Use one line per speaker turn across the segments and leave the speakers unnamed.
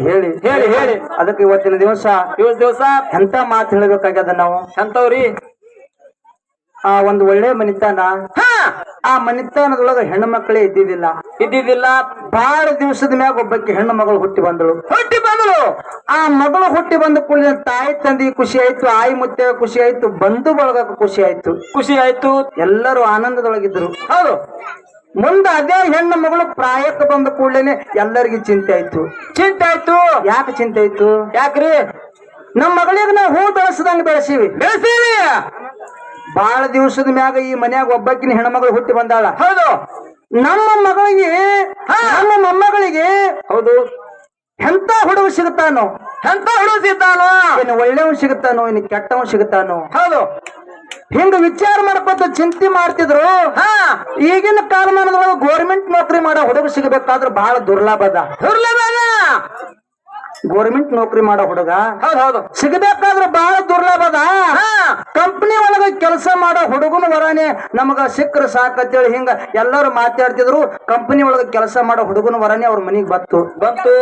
ಹೇಳಿ
ಹೇಳಿ ಹೇಳಿ.
ಅದಕ್ಕೆ ಇವತ್ತಿನ ದಿವಸ
ಇವತ್ತು ದಿವಸ
ಎಂತ ಮಾತು ಹೇಳಬೇಕಾಗ್ಯದ ನಾವು?
ಎಂತವ್ರಿ?
ಆ ಒಂದು ಒಳ್ಳೆ ಮನಿತನ.
ಹಾ!
ಆ ಮನಿತಾನದೊಳಗ ಹೆಣ್ಣು ಮಕ್ಕಳೇ ಇದ್ದಿದ್ದಿಲ್ಲ.
ಇದ್ದಿದ್ದಿಲ್ಲ.
ಬಾಳ ದಿವಸದ ಮ್ಯಾಗ ಒಬ್ಬಕ್ಕೆ ಹೆಣ್ಣು ಮಗಳು ಹುಟ್ಟಿ ಬಂದಳು.
ಹುಟ್ಟಿ ಬಂದಳು.
ಆ ಮಗಳು ಹುಟ್ಟಿ ಬಂದ ಕೂಡಲೇ ತಾಯಿ ತಂದಿ ಖುಷಿ ಆಯ್ತು ಆಯಿ ಮುತ್ತೆ ಖುಷಿ ಆಯ್ತು ಬಂಧು ಬಳಗ ಖುಷಿ ಆಯ್ತು.
ಖುಷಿ ಆಯ್ತು.
ಎಲ್ಲರೂ ಆನಂದದೊಳಗಿದ್ರು
ಹೌದು.
ಮುಂದೆ ಅದೇ ಹೆಣ್ಣು ಮಗಳು ಪ್ರಾಯಕ್ಕೆ ಬಂದ ಕೂಡಲೇನೆ ಎಲ್ಲರಿಗೂ ಚಿಂತೆ ಆಯ್ತು.
ಚಿಂತೆ ಆಯ್ತು?
ಯಾಕೆ ಚಿಂತೆ ಆಯ್ತು?
ಯಾಕ್ರಿ?
ನಮ್ಮ ಮಗಳಿಗೆ ನಾವು ಹೂ ಬೆಳೆಸದಂಗ ಬೆಳೆಸೀವಿ.
ಬೆಳೆಸಿವಿ?
ಬಾಳ ದಿವಸದ ಮ್ಯಾಗ ಈ ಮನ್ಯಾಗ ಒಬ್ಬಕ್ಕಿನ ಹೆಣ್ಮಗಳು ಹುಟ್ಟಿ ಬಂದಾಳ.
ಹೌದು.
ನಮ್ಮ ಮಗಳಿಗೆ ನಮ್ಮ ಮೊಮ್ಮಗಳಿಗೆ
ಹೌದು
ಎಂತ ಹುಡುಗ ಸಿಗುತ್ತಾನೋ?
ಎಂತ ಸಿಗ್ತಾನೋ?
ಇನ್ನು ಒಳ್ಳೆವ್ ಸಿಗುತ್ತಾನೋ? ಇನ್ನು ಕೆಟ್ಟವ್ ಸಿಗುತ್ತಾನೋ?
ಹೌದು.
ಹಿಂಗ ವಿಚಾರ ಮಾಡ್ಕೊತ ಚಿಂತೆ ಮಾಡ್ತಿದ್ರು.
ಹಾ.
ಈಗಿನ ಕಾಲಮಾನದೊಳಗ ಗೋರ್ಮೆಂಟ್ ನೌಕರಿ ಮಾಡೋ ಹುಡುಗ ಸಿಗಬೇಕಾದ್ರೆ ಬಹಳ ದುರ್ಲಭದ
ದುರ್ಲಭದ
ಗೋರ್ಮೆಂಟ್ ನೌಕರಿ ಮಾಡೋ ಹುಡುಗ
ಹೌದು ಹೌದು.
ಸಿಗಬೇಕಾದ್ರೆ ಬಹಳ ದುರ್ಲಭದ
ಹಾ.
ಕಂಪನಿ ಒಳಗ ಕೆಲಸ ಮಾಡೋ ಹುಡುಗನ ವರಾನೆ ನಮಗ ಸಿಕ್ಕರು ಸಾಕಂತೇಳಿ ಹಿಂಗ ಎಲ್ಲರೂ ಮಾತಾಡ್ತಿದ್ರು. ಕಂಪನಿ ಒಳಗ ಕೆಲಸ ಮಾಡೋ ಹುಡುಗನ ವರಾನೆ ಅವ್ರ ಮನಿಗ್ ಬತ್ತು
ಬಂತು.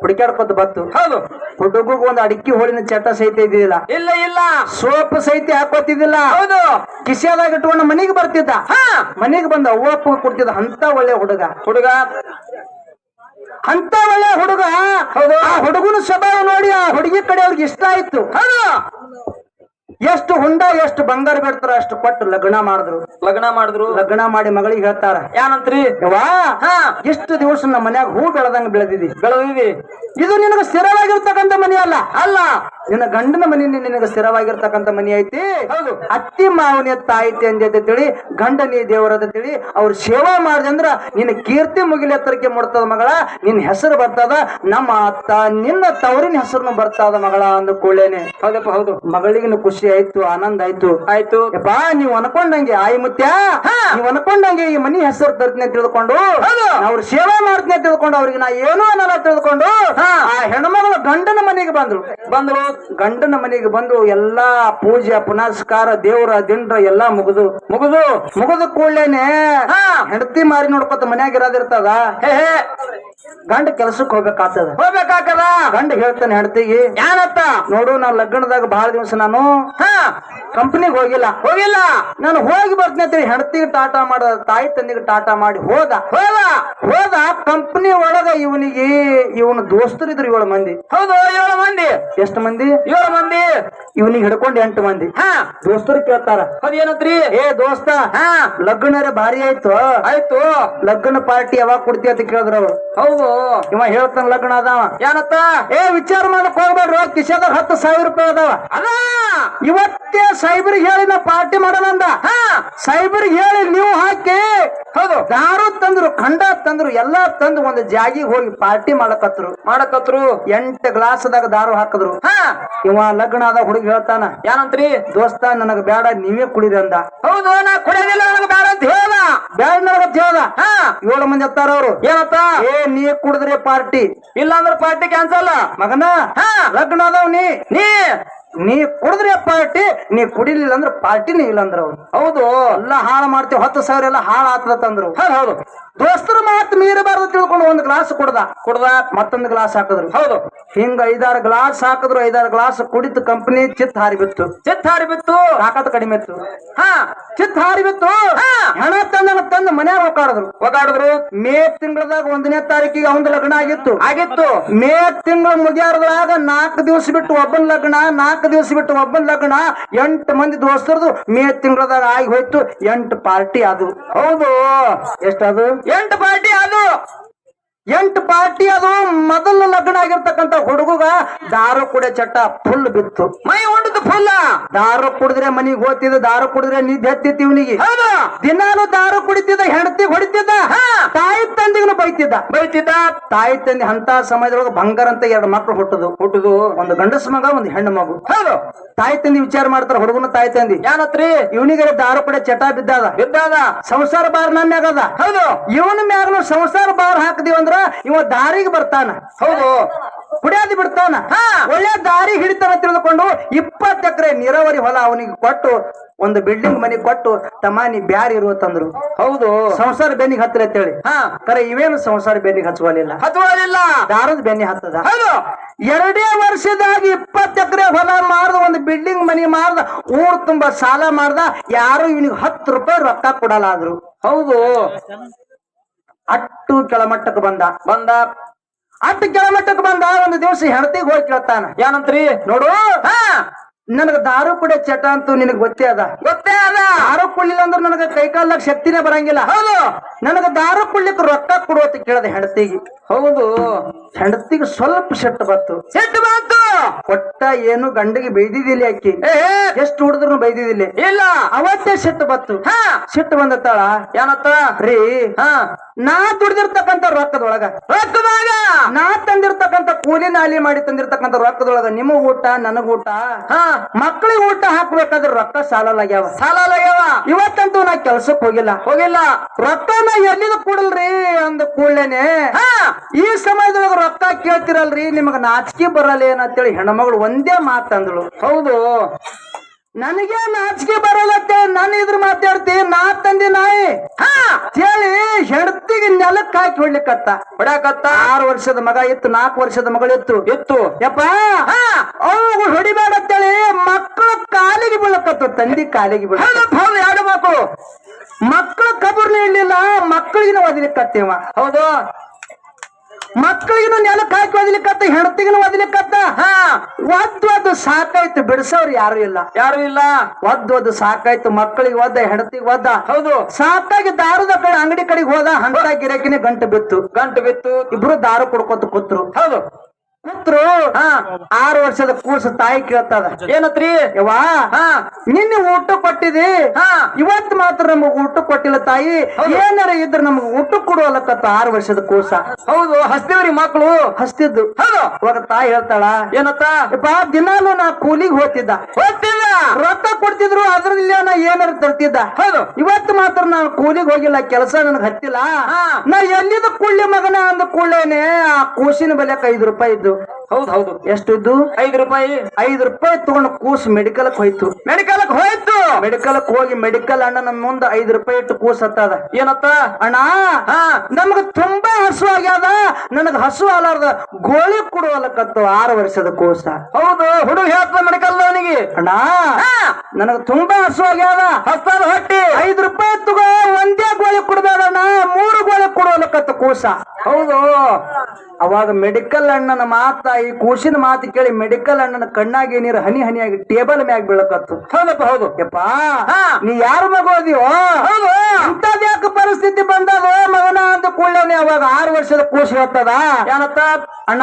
ಹುಡುಕ್ಯಾಡ್ಕೊತ ಬತ್ತು
ಹೌದು.
ಹುಡುಗಗ್ ಒಂದು ಅಡಿಕೆ ಹೋಳಿನ ಚಟ ಸಹಿತ ಇದ್ದಿಲ್ಲ
ಇಲ್ಲ ಇಲ್ಲ.
ಸೋಪ್ ಸಹಿತ ಹಾಕೋತಿದ್ದಿಲ್ಲ.
ಹೌದು.
ಕಿಸಿಯಾದಾಗ ಇಟ್ಕೊಂಡು ಮನೆಗೆ ಬರ್ತಿದ್ದ.
ಹಾ.
ಮನಿಗ್ ಬಂದ ಅವ್ವಪ್ಪ ಕೊಡ್ತಿದ್ದ ಅಂತ ಒಳ್ಳೆ ಹುಡುಗ.
ಹುಡುಗ.
ಅಂತ ಒಳ್ಳೆ ಹುಡುಗ.
ಹೌದು.
ಆ ಹುಡುಗನ ಸ್ವಭಾವ ನೋಡಿ ಆ ಹುಡುಗಿ ಕಡೆ ಅವ್ರಿಗೆ ಇಷ್ಟ ಆಯ್ತು.
ಹೌದು.
ಎಷ್ಟು ಹುಂಡ ಎಷ್ಟು ಬಂಗಾರ ಬಿಡ್ತಾರ ಅಷ್ಟು ಕೊಟ್ಟು ಲಗ್ನ ಮಾಡಿದ್ರು.
ಲಗ್ನ ಮಾಡಿದ್ರು?
ಲಗ್ನ ಮಾಡಿ ಮಗಳಿಗೆ ಹೇಳ್ತಾರ
ಏನಂತ್ರಿ
ವಾ
ಹಾ.
ಎಷ್ಟು ದಿವಸ ನಮ್ಮ ಮನ್ಯಾಗ ಹೂ ಬೆಳೆದಂಗ ಬೆಳೆದಿದಿ.
ಬೆಳೆದಿವಿ
ಇದು ನಿನಗ ಸ್ಥಿರವಾಗಿರ್ತಕ್ಕಂಥ ಮನಿ ಅಲ್ಲ?
ಅಲ್ಲ.
ನಿನ್ನ ಗಂಡನ ಮನಿ ನಿನಗ ಸ್ಥಿರವಾಗಿರ್ತಕ್ಕಂಥ ಮನಿ ಐತಿ?
ಹೌದು.
ಅತ್ತಿ ಮಾವನ ತಾಯಿತಿ ಅಂದೈತೆ ತಿಳಿ ಗಂಡನಿ ದೇವರ ದೇವರದ ತಿಳಿ ಅವ್ರ ಸೇವಾ ಮಾಡಿದೆ ಅಂದ್ರ ನಿನ್ನ ಕೀರ್ತಿ ಮುಗಿಲಿ ಎತ್ತರಕ್ಕೆ ಮುಡ್ತದ ಮಗಳ ನಿನ್ನ ಹೆಸರು ಬರ್ತದ ನಮ್ಮ ಅತ್ತ ನಿನ್ನ ತವರಿನ ಹೆಸರು ಬರ್ತದ ಮಗಳ ಅಂದ ಕೂಡಲೇನೆ.
ಹೌದಪ್ಪ ಹೌದು.
ಮಗಳಿಗಿನ ಖುಷಿ ಆಯ್ತು ಆನಂದ ಆಯ್ತು
ಆಯ್ತು
ಯಪ್ಪ ನೀವ್ ಅನ್ಕೊಂಡಂಗೆ ಆಯಿ ಮುತ್ಯ. ನೀವ್ ಅನ್ಕೊಂಡಂಗೆ ಈ ಮನಿ ಹೆಸರು ತರ್ತೀನಿ ತಿಳ್ಕೊಂಡು. ಅವ್ರ ಸೇವೆ ಮಾಡ್ತೀನಿ ತಿಳ್ಕೊಂಡು ಅವ್ರಿಗೆ ನಾ ಏನು ಅನ್ನಲ್ಲ ತಿಳ್ಕೊಂಡು. ಆ ಹೆಣ್ಮಗಳು ಗಂಡನ ಮನೆಗೆ ಬಂದ್ರು
ಬಂದ್ರು
ಗಂಡನ ಮನೆಗೆ ಬಂದು ಎಲ್ಲಾ ಪೂಜೆ ಪುನಸ್ಕಾರ ದೇವ್ರ ದಿಂಡ್ರ ಎಲ್ಲಾ ಮುಗಿದು
ಮುಗಿದು
ಮುಗಿದ ಕೂಡಲೇನೆ. ಹೆಂಡತಿ ಮಾರಿ ನೋಡ್ಕೊತ ಮನ್ಯಾಗ ಇರೋದಿರ್ತದ
ಹೇ ಹೇ
ಗಂಡ ಕೆಲಸಕ್ಕೆ ಹೋಗ್ಬೇಕಾಗ್ತದ.
ಹೋಗ್ಬೇಕಾಕದ
ಗಂಡ ಹೇಳ್ತಾನೆ ಹೆಂಡತಿಗೆ
ಏನತ್ತ
ನೋಡು ನಾನ್ ಲಗ್ನದಾಗ ಬಹಳ ದಿವಸ ನಾನು
ಹಾ.
ಕಂಪನಿಗೆ ಹೋಗಿಲ್ಲ.
ಹೋಗಿಲ್ಲ?
ನಾನು ಹೋಗಿ ಬರ್ತೀನಿ ಹೆಂಡತಿಗೆ ಟಾಟಾ ಮಾಡ ತಾಯಿ ತಂದಿಗೆ ಟಾಟಾ ಮಾಡಿ ಹೋದ.
ಹೋದ?
ಹೋದ ಕಂಪನಿ ಒಳಗ ಇವನಿಗೆ ಇವನ ದೋಸ್ತರಿದ್ರು ಏಳು ಮಂದಿ.
ಹೌದು ಏಳು ಮಂದಿ.
ಎಷ್ಟು ಮಂದಿ?
ಏಳು ಮಂದಿ.
ಇವನಿಗೆ ಹಿಡ್ಕೊಂಡು ಎಂಟು ಮಂದಿ.
ಹಾ.
ದೋಸ್ತರು ಕೇಳ್ತಾರ
ಅದೇನತ್ರಿ
ಏ ದೋಸ್ತ
ಹಾ.
ಲಗ್ನರ ಭಾರಿ ಆಯ್ತು.
ಆಯ್ತು.
ಲಗ್ನ ಪಾರ್ಟಿ ಯಾವಾಗ ಕೊಡ್ತಿ ಅಂತ ಕೇಳಿದ್ರ ಅವ್ರು.
ಹೌದು.
ಇವ ಹೇಳ್ತಾನ ಲಗ್ನ ಅದಾವ.
ಏನತ್ತ?
ಏ ವಿಚಾರ ಮಾಡಕ್ ಹೋಗ್ಬೇಡ್ರಿ. ಕಿಶೆದಾಗ ಹತ್ತು ಸಾವಿರ ರೂಪಾಯಿ ಅದಾವ.
ಅದ?
ಇವತ್ತೇ ಸೈಬರ್ಗೆ ಹೇಳಿ ನಾ ಪಾರ್ಟಿ ಮಾಡೋಣ ಸೈಬರ್ಗೆ ಹೇಳಿ ನೀವು ಹಾಕಿ. ಹೌದು. ದಾರು ತಂದ್ರು ಖಂಡ ತಂದ್ರು ಎಲ್ಲಾ ತಂದು ಒಂದು ಜಾಗಿಗೆ ಹೋಗಿ ಪಾರ್ಟಿ ಮಾಡಕತ್ರು.
ಮಾಡಕತ್ರು?
ಎಂಟು ಗ್ಲಾಸ್ದಾಗ ದಾರು ಹಾಕಿದ್ರು.
ಹಾ.
ಇವ ಲಗ್ನ ಆದ ಹುಡುಗ ಹೇಳ್ತಾನ
ಏನಂತ್ರಿ?
ದೋಸ್ತ ನನಗ ಬೇಡ ನೀವೇ ಕುಡಿರಿ ಅಂದ.
ಹೌದು ನಾ ಕುಡಿಯೋದಿಲ್ಲ ನನಗೆ ಬೇಡ ಅಂತ ಹೇಳ.
ಹೇಳ್ದ?
ಹಾ.
ಏಳು ಮಂದಿ ಹತ್ತಾರ ಅವ್ರು.
ಏನತ್ತ?
ಏ, ನೀ ಕುಡಿದ್ರೆ ಪಾರ್ಟಿ.
ಇಲ್ಲ ಅಂದ್ರೆ ಪಾರ್ಟಿ ಕ್ಯಾನ್ಸಲ್
ಮಗನ?
ಹಾ.
ಲಗ್ನ ಅದಾವ್ ನೀ.
ನೀ
ನೀ ಕುಡಿದ್ರೆ ಪಾರ್ಟಿ, ನೀ ಕುಡಿಲಿಲ್ಲ ಅಂದ್ರೆ ಪಾರ್ಟಿನೇ ಇಲ್ಲ ಅಂದ್ರ ಅವ್ರು.
ಹೌದು.
ಎಲ್ಲ ಹಾಳು ಮಾಡ್ತೀವಿ. ಹತ್ತು ಸಾವಿರ ಎಲ್ಲ ಹಾಳು ತಂದ್ರು
ಹೌದು ಹೌದು.
ದೋಸ್ತರು ಮಾತು ಮೀರಬಾರ್ದು ತಿಳ್ಕೊಂಡು ಒಂದು ಗ್ಲಾಸ್ ಕುಡ್ದ.
ಕುಡ್ದ
ಮತ್ತೊಂದು ಗ್ಲಾಸ್ ಹಾಕಿದ್ರು.
ಹೌದು.
ಹಿಂಗ ಐದಾರು ಗ್ಲಾಸ್ ಹಾಕಿದ್ರು ಐದಾರು ಗ್ಲಾಸ್ ಕುಡಿತು ಕಂಪನಿ ಚಿತ್ ಹಾರಿ ಬಿತ್ತು
ಚಿತ್ತ ಹಾರಿ ಬಿತ್ತು
ತಾಕತ್ ಕಡಿಮೆ ಇತ್ತು.
ಹಾ.
ಚಿತ್ ಹಾರಿ ಬಿತ್ತು. ಹೆಣ ತಂದ ತಂದು ಮನ್ಯಾಗ ಹೋಗಾಡಿದ್ರು
ಒಗಾಡಿದ್ರು
ಮೇ ತಿಂಗಳದಾಗ ಒಂದನೇ ತಾರೀಕಿಗೆ ಅವನ ಲಗ್ನ ಆಗಿತ್ತು.
ಆಗಿತ್ತು.
ಮೇ ತಿಂಗಳ ಮುಗಿಯಾರದಾಗ ನಾಲ್ಕು ದಿವಸ ಬಿಟ್ಟು ಒಬ್ಬನ ಲಗ್ನ ನಾಲ್ಕು ದಿವಸ ಬಿಟ್ಟು ಒಬ್ಬನ ಲಗ್ನ ಎಂಟು ಮಂದಿ ದೋಸ್ತರದು ಮೇ ತಿಂಗಳದಾಗ ಆಗಿ ಹೋಯ್ತು. ಎಂಟು ಪಾರ್ಟಿ ಅದು
ಹೌದು.
ಎಷ್ಟದು?
ಎಂಟು ಪಾರ್ಟಿ ಅದು.
ಎಂಟು ಪಾರ್ಟಿ ಅದು. ಮೊದಲು ಲಗ್ನ ಆಗಿರ್ತಕ್ಕಂತ ಹುಡುಗಗ ದಾರು ಕುಡಿಯ ಚಟ್ಟ ಫುಲ್ ಬಿತ್ತು.
ಮೈ ಹೊಂಡದ ಫುಲ್ಲ
ದಾರು ಕುಡಿದ್ರೆ ಮನಿಗ್ ಹೋಗ್ತಿದ್ದ ದಾರು ಕುಡಿದ್ರೆ ನಿದ್ದೆ ಹತ್ತಿತ್ತು ಇವನಿಗೆ. ದಿನಾಲು ದಾರು ಕುಡಿತಿದ್ದ ಹೆಂಡತಿ ಹೊಡಿತಿದ್ದ
ಹಾ.
ತಾಯಿ ತಂದಿಗೂ ಬೈತಿದ್ದ.
ಬೈತಿದ್ದ.
ತಾಯಿ ತಂದೆ ಅಂತ ಸಮಯದೊಳಗ ಬಂಗಾರ ಅಂತ ಎರಡು ಮಕ್ಕಳು ಹುಟ್ಟುದು.
ಹುಟ್ಟುದು
ಒಂದು ಗಂಡಸ ಮಗ ಒಂದು ಹೆಣ್ಣು ಮಗು.
ಹೌದು.
ತಾಯಿ ತಂದಿ ವಿಚಾರ ಮಾಡ್ತಾರ ಹುಡುಗನ ತಾಯಿ ತಂದಿ.
ಏನತ್ರಿ
ಇವನಿಗೆ ದಾರು ಕುಡಿಯ ಚಟ ಬಿದ್ದಾದ.
ಬಿದ್ದಾದ.
ಸಂಸಾರ ಬಾರ್ ನನ್ನ ಮ್ಯಾಗದ
ಹೌದು.
ಇವನ ಮ್ಯಾಗನು ಸಂಸಾರ ಬಾರ್ ಹಾಕದಿವಂದ್ರ ಇವ ದಾರಿಗೆ ಬರ್ತಾನ.
ಹೌದು.
ಕುಡಿಯೋದು ಬಿಡ್ತಾನ. ಒಳ್ಳೆ ದಾರಿ ಹಿಡಿತಾನ ತಿಳಿದುಕೊಂಡು ಇಪ್ಪತ್ತು ಎಕರೆ ನೀರಾವರಿ ಹೊಲ ಅವನಿಗೆ ಕೊಟ್ಟು ಒಂದು ಬಿಲ್ಡಿಂಗ್ ಮನೆ ಕೊಟ್ಟು ತಮಾನಿ ಬ್ಯಾರ ಇರುವ ತಂದ್ರು
ಹೌದು.
ಸಂಸಾರ ಬೆನ್ನಿಗೆ ಹತ್ತಿರ ಅಂತೇಳಿ
ಹಾ.
ಕರೆ ಇವೇನು ಸಂಸಾರ ಬೆನ್ನಿಗೆ ಹಚ್ಚುವಲಿಲ್ಲ
ಹಚ್ಚುವಲಿಲ್ಲ
ದಾರದ ಬೆನ್ನಿ ಹತ್ತದ.
ಹೌದು.
ಎರಡೇ ವರ್ಷದಾಗ ಇಪ್ಪತ್ತು ಎಕರೆ ಹೊಲ ಮಾರ್ದ ಒಂದು ಬಿಲ್ಡಿಂಗ್ ಮನಿ ಮಾರ್ದ ಊರ್ ತುಂಬಾ ಸಾಲ ಮಾಡ್ದ ಯಾರು ಇವನಿಗೆ ಹತ್ತು ರೂಪಾಯಿ ರೊಕ್ಕ ಕೊಡಲಾದ್ರು.
ಹೌದು.
ಅಟ್ಟು ಕೆಳಮಟ್ಟಕ್ಕೆ ಬಂದ.
ಬಂದ.
ಅಟ್ಟು ಕೆಳಮಟ್ಟಕ್ಕೆ ಬಂದ ಒಂದು ದಿವಸ ಹೆಂಡತಿ ಹೋಗಿ ಕೇಳ್ತಾನ.
ಏನಂತ್ರಿ
ನೋಡು
ಹಾ.
ನನಗ ದಾರು ಕುಡಿಯ ಚಟ ಅಂತೂ ನಿನಗ್ ಗೊತ್ತೇ ಅದ.
ಗೊತ್ತೇ ಅದ.
ದಾರು ಕುಳ್ಳಿಲ್ಲ ಅಂದ್ರೆ ನನಗ ಕೈಕಾಲ್ದಾಗ ಶಕ್ತಿನೇ ಬರಂಗಿಲ್ಲ.
ಹೌದು.
ನನಗ ದಾರು ಕುಡ್ಲಿಕ್ಕೆ ರೊಕ್ಕ ಕೊಡು ಅಂತ ಕೇಳದೆ ಹೆಂಡತಿಗೆ.
ಹೌದು.
ಹೆಂಡತಿಗೆ ಸ್ವಲ್ಪ ಶೆಟ್ ಬತ್ತು
ಶೆಟ್ ಬಂತು.
ಕೊಟ್ಟ ಏನು ಗಂಡಿಗೆ
ಬೈದಿದಿಲ್ಲ ಅಕ್ಕಿ
ಎಷ್ಟು ಹುಡುದ್ರು ಬೈದಿದಿಲ್ಲ
ಇಲ್ಲ.
ಅವತ್ತೇ ಶೆಟ್ ಬತ್ತು
ಹಾ.
ಶೆಟ್ ಬಂದತ್ತಾಳ?
ಏನತ್ತ
ರೀ.
ಹಾ.
ನಾ ದುಡ್ದಿರ್ತಕ್ಕಂಥ ರೊಕ್ಕದೊಳಗ.
ರೊಕ್ಕದಾಗ
ನಾ ತಂದಿರ್ತಕ್ಕಂತ ಕೂಲಿ ನಾಲಿ ಮಾಡಿ ತಂದಿರ್ತಕ್ಕಂತ ರೊಕ್ಕದೊಳಗ ನಿಮಗ್ ಊಟ ನನಗ ಊಟ
ಹಾ.
ಮಕ್ಳಿಗೆ ಊಟ ಹಾಕ್ಬೇಕಾದ್ರೆ ರೊಕ್ಕ ಸಾಲಲಾಗ್ಯಾವ.
ಸಾಲ ಲಗ್ಯವ
ಇವತ್ತಂತೂ ನಾ ಕೆಲ್ಸಕ್ ಹೋಗಿಲ್ಲ.
ಹೋಗಿಲ್ಲ?
ರೊಕ್ಕನ ಎಲ್ಲಿದ ಕೂಡಲ್ರಿ ಅಂದ ಕೂಡ್ಲೇನೆ
ಹಾ.
ಈ ಸಮಯದೊಳಗ ರೊಕ್ಕ ಕೇಳ್ತಿರಲ್ರಿ ನಿಮಗ ನಾಚಿಕೆ ಬರಲ್ಲ ಏನಂತೇಳಿ ಹೆಣ್ಮಗಳು ಒಂದೇ ಮಾತಂದಳು.
ಹೌದು.
ನನಗೆ ನಾಚಿಕೆ ಬರಲತ್ತ? ನನ್ ಇದ್ರ ಮಾತಾಡ್ತಿ ನಾ ತಂದಿ ನಾಯಿ.
ಹಾ
ಹೇಳಿ ಹೆಂಡತಿಗೆ ನೆಲಕ್ಕೆ ಹಾಕಿ ಹೊಡ್ಲಿಕ್ಕತ್ತ.
ಹೊಡ್ಯಾಕತ್ತ?
ಆರು ವರ್ಷದ ಮಗ ಇತ್ತು ನಾಲ್ಕು ವರ್ಷದ ಮಗಳಿತ್ತು
ಇತ್ತು.
ಯಪ್ಪ
ಹಾ.
ಅವು ಹೊಡಿಬೇಡ ಅಂತೇಳಿ ಮಕ್ಕಳ ಕಾಲಿಗೆ ಬೀಳಕತ್ತು ತಂದಿ ಕಾಲಿಗೆ ಬೀಳ
ಹೌದು ಎರಡು ಮಕ್ಕಳು
ಮಕ್ಕಳ ಕಬರ್ನೇ ಇರ್ಲಿಲ್ಲ ಮಕ್ಕಳಿಗೆ ಒದಲಿಕ್ಕತ್ತೇವ.
ಹೌದು.
ಮಕ್ಕಳಿಗಿನ ನೆಲಕ್ಕೆ ಹಾಕಿ ಒದಲಿಕ್ಕತ್ತ ಹೆಂಡತಿಗಿನ ಒದಲಿಕ್ಕತ್ತ
ಹಾ
ಒದ್ದು ಸಾಕಾಯ್ತು ಬಿಡಿಸೋರು ಯಾರು ಇಲ್ಲ.
ಯಾರು ಇಲ್ಲ?
ಒದ್ದು ಒದ್ದು ಸಾಕಾಯ್ತು ಮಕ್ಕಳಿಗೆ ಒದ್ದ ಹೆಂಡತಿಗೆ ಒದ್ದ.
ಹೌದು.
ಸಾಕಾಗಿ ದಾರದ ಕಡೆ ಅಂಗಡಿ ಕಡೆಗೆ ಹೋದ ಹಂಗಾಗಿ ಗಿರಕಿನೇ ಗಂಟು ಬಿತ್ತು.
ಗಂಟು ಬಿತ್ತು.
ಇಬ್ರು ದಾರು ಕುಡ್ಕೊತ ಕೂತ್ರು.
ಹೌದು.
ಕೂತ್ರು
ಹಾ.
ಆರು ವರ್ಷದ ಕೂಸ ತಾಯಿ ಕೇಳ್ತದ.
ಏನತ್ರಿ?
ಯವ್ವಾ.
ಹಾ.
ನಿನ್ನೆ ಊಟ ಕೊಟ್ಟಿದಿ?
ಹಾ.
ಇವತ್ ಮಾತ್ರ ನಮಗ್ ಊಟ ಕೊಟ್ಟಿಲ್ಲ ತಾಯಿ. ಏನಾರ ಇದ್ರ ನಮಗ್ ಊಟ ಕೊಡುವಲ್ಲಕತ್ತ ಆರು ವರ್ಷದ ಕೂಸ
ಹೌದು. ಹಸ್ತಿವ್ರಿ ಮಕ್ಕಳು
ಹಸ್ತಿದ್ದು.
ಹೌದು.
ಅವಾಗ ತಾಯಿ ಹೇಳ್ತಾಳ
ಏನತ್ತ?
ಬಾ ದಿನಾಲು ನಾ ಕೂಲಿಗೆ ಹೋಗ್ತಿದ್ದ.
ಹೋಗ್ತಿಲ್ಲ
ರೊಕ್ಕ ಕೊಡ್ತಿದ್ರು ಅದ್ರಲ್ಲಿ ನಾ ಏನಾರ ತರ್ತಿದ್ದ?
ಹೌದು.
ಇವತ್ತು ಮಾತ್ರ ನಾನು ಕೂಲಿಗೆ ಹೋಗಿಲ್ಲ ಕೆಲಸ ನನಗೆ ಹತ್ತಿಲ್ಲ. ನಾ ಎಲ್ಲಿದ ಕುಳ್ಳಿ ಮಗನ ಅಂದ ಕೂಡಲೇನೆ ಆ ಕೂಸಿನ ಬೆಲೆಕ್ ಐದು ರೂಪಾಯಿ ಇದ್ದು.
ಹೌದು ಹೌದು.
ಎಷ್ಟು ಇದ್ದು?
ಐದು ರೂಪಾಯಿ.
ಐದು ರೂಪಾಯಿ ತಗೊಂಡು ಕೂಸು ಮೆಡಿಕಲ್ ಹೋಯ್ತು.
ಮೆಡಿಕಲ್ ಹೋಯ್ತು?
ಮೆಡಿಕಲ್ ಹೋಗಿ ಮೆಡಿಕಲ್ ಅಣ್ಣ ನಮ್ ಮುಂದ ಐದು ರೂಪಾಯಿ ಇಟ್ಟು ಕೂಸ್ ಹತ್ತದ.
ಏನತ್ತ?
ಅಣ್ಣ ನಮಗ ತುಂಬಾ ಹಸು ಆಗ್ಯಾದ. ನನಗ ಹಸು ಅಲಾರ್ದ ಗೋಳಿ ಕೊಡುವಲ್ಲಕತ್ತು ಆರು ವರ್ಷದ ಕೂಸ.
ಹೌದು ಹುಡುಗ ಹೇಳ್ತ ಮೆಡಿಕಲ್
ಅಣ್ಣ ನನಗ ತುಂಬಾ ಹಸು ಆಗ್ಯಾದ
ಹಸ್ತಾದ ಹೊಟ್ಟಿ.
ಐದು ರೂಪಾಯಿ ತಗೋ ಒಂದೇ ಗೋಳಿ ಕೊಡ್ಬೇಡಣ್ಣ ಮೂರು ಗೋಳಿ ಕೊಡುವಲ್ಲಕತ್ತು ಕೂಸ.
ಹೌದು.
ಅವಾಗ ಮೆಡಿಕಲ್ ಅಣ್ಣನ ಮಾತ ಈ ಕೂಸಿನ ಮಾತು ಕೇಳಿ ಮೆಡಿಕಲ್ ಅಣ್ಣನ ಕಣ್ಣಾಗಿ ನೀರು ಹನಿ ಹನಿಯಾಗಿ ಟೇಬಲ್ ಮ್ಯಾಗ ಬೀಳಕತ್ತು.
ಹೌದಪ್ಪ ಹೌದು.
ಯಪ್ಪ. ನೀ ಯಾರು ಮಗ ಓದಿಯೋ
ಹೌದು.
ಇಂಥದ್ ಯಾಕೆ ಪರಿಸ್ಥಿತಿ ಬಂದಾಗ ಮಗನ ಅಂತ ಕೂಡಲೇ ಅವಾಗ ಆರು ವರ್ಷದ ಕೂಸು ಹೇಳ್ತದ?
ಏನತ್ತ?
ಅಣ್ಣ.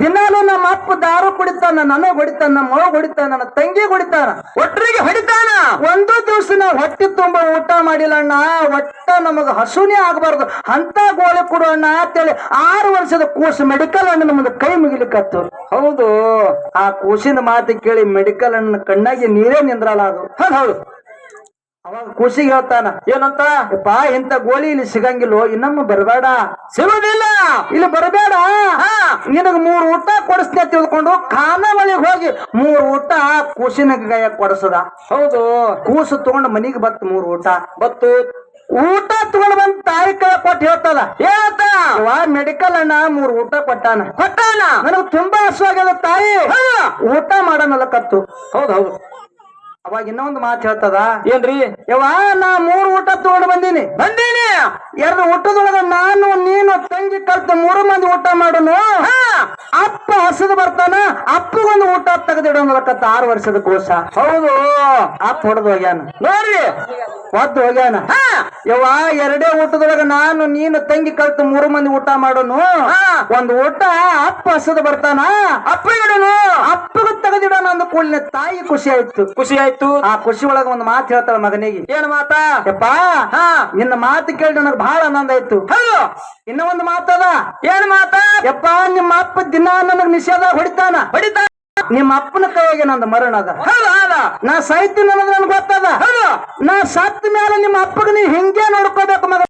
ದಿನಾಲು ನಮ್ಮ ಅಪ್ಪ ದಾರು ಕುಡಿತಾನ ನನಗ್ ಹೊಡಿತಾನ ನಮ್ಮ ಮಗ ಹೊಡಿತಾನ ನನ್ನ ತಂಗಿ ಹೊಡಿತಾನ.
ಒಟ್ಟರಿಗೆ ಹೊಡಿತಾನ?
ಒಂದು ದಿವಸ ನಾವು ಹೊಟ್ಟೆ ತುಂಬ ಊಟ ಮಾಡಿಲ್ಲ ಅಣ್ಣ. ಒಟ್ಟ ನಮಗ ಹಸುನೇ ಆಗಬಾರ್ದು. ಅಂತ ಗೋಳಿ ಕೊಡು ಅಣ್ಣ ಅಂತೇಳಿ ಆರು ವರ್ಷದ ಕೂಸು ಮೆಡಿಕಲ್ ಅಣ್ಣ ಮುಂದೆ ಕೈ ಮುಗಿಲಿಕ್ಕತ್ತು
ಹೌದು.
ಆ ಕೂಸಿನ ಮಾತು ಕೇಳಿ ಮೆಡಿಕಲ್ ಅಣ್ಣನ ಕಣ್ಣಾಗಿ ನೀರೇ ನಿಂದ್ರಲ್ಲ ಅದು.
ಹೌದು ಹೌದು.
ಅವಾಗ ಖುಷಿಗೆ ಹೇಳ್ತಾನ
ಏನಂತ?
ಯಪ್ಪ ಇಂತ ಗೋಲಿ ಇಲ್ಲಿ ಸಿಗಂಗಿಲ್ಲೋ ಇನ್ನೊಮ್ಮೆ ಬರಬೇಡ.
ಸಿಗುದಿಲ್ಲ.
ಇಲ್ಲಿ ಬರಬೇಡ. ನಿನಗ ಮೂರು ಊಟ ಕೊಡಿಸ್ತೇ ತಿಳ್ಕೊಂಡು ಖಾನಾವಳಿಗೆ ಹೋಗಿ ಮೂರು ಊಟ ಕೂಸಿನ ಗಾಯ ಕೊಡಿಸದ.
ಹೌದು.
ಕೂಸು ತಗೊಂಡು ಮನಿಗೆ ಬತ್ ಮೂರು ಊಟ.
ಬತ್ತು.
ಊಟ ತಗೊಂಡ್ ಬಂದ್ ತಾಯಿ ಕೈ ಕೊಟ್ಟು
ಹೇಳ್ತಲ್ಲ.
ವಾ ಮೆಡಿಕಲ್ ಅಣ್ಣ ಮೂರು ಊಟ ಕೊಟ್ಟಾನ.
ಕೊಟ್ಟಾನ.
ನನಗ್ ತುಂಬಾ ಹಸುವಾಗ್ಯದ ತಾಯಿ.
ಊಟ
ಊಟ ಮಾಡನಲ್ಲಕತ್ತು
ಹೌದು ಹೌದು.
ಅವಾಗ ಇನ್ನೊಂದು ಮಾತು ಹೇಳ್ತದ?
ಏನ್ರಿ?
ಯವ್ವ ನಾ ಮೂರು ಊಟ ತಗೊಂಡು ಬಂದೀನಿ.
ಬಂದೀನಿ?
ಎರಡು ಊಟದೊಳಗ ನಾನು ನೀನು ತಂಗಿ ಕಲ್ತು ಮೂರು ಮಂದಿ ಊಟ ಮಾಡೋನು.
ಹಾ.
ಅಪ್ಪ ಹಸದು ಬರ್ತಾನ ಅಪ್ಪಗೊಂದು ಊಟ ತೆಗೆದಿಡೋನ್ಲಕತ್ತ ಆರು ವರ್ಷದ ಕೋಸ
ಹೌದು.
ಅಪ್ಪ ಹೊಡೆದು ಹೋಗ್ಯಾನ.
ನೋಡ್ರಿ.
ಒದ್ದು ಹೋಗ್ಯಾನ.
ಹಾ.
ಯವ್ವ ಎರಡೇ ಊಟದೊಳಗ ನಾನು ನೀನು ತಂಗಿ ಕಲ್ತು ಮೂರು ಮಂದಿ ಊಟ ಮಾಡೋನು.
ಹಾ.
ಒಂದು ಊಟ ಅಪ್ಪ ಹಸದು ಬರ್ತಾನ.
ಅಪ್ಪಗಿಡನು
ಅಪ್ಪಗ ತೆಗೆದಿಡೋಣ ಅಂದ ಕೂಡಲೇ ತಾಯಿ ಖುಷಿ ಆಯ್ತು.
ಖುಷಿ ಆಯ್ತು.
ಆ ಖುಷಿ ಒಳಗ ಒಂದು ಮಾತು ಹೇಳ್ತಾಳ ಮಗನಿಗೆ.
ಏನ್ ಮಾತಾ?
ಯಪ್ಪ
ಹಾ.
ನಿನ್ನ ಮಾತು ಕೇಳಿ ನನಗೆ ಬಹಳ ಆನಂದ ಆಯ್ತು.
ಹಲೋ
ಇನ್ನ ಒಂದು ಮಾತದ
ಏನ್ ಮಾತಾ?
ಯಪ್ಪ ನಿಮ್ಮ ಅಪ್ಪ ದಿನ ನನಗ್ ನಿಷೇಧ ಹೊಡಿತಾನ.
ಹೊಡಿತಾ
ನಿಮ್ಮ ಅಪ್ಪನ ಕೈಯಾಗೆ ನಂದು ಮರಣ ಅದ? ನಾ ಸಾಯ್ತೀನಿ ಅನ್ನೋದು ನನ್ಗೆ ಗೊತ್ತದ?
ಹೌದು.
ನಾ ಸತ್ತ ಮೇಲೆ ನಿಮ್ಮ ಅಪ್ಪಗ ನೀವು ಹಿಂಗೆ ನೋಡ್ಕೋಬೇಕು ಮಗ.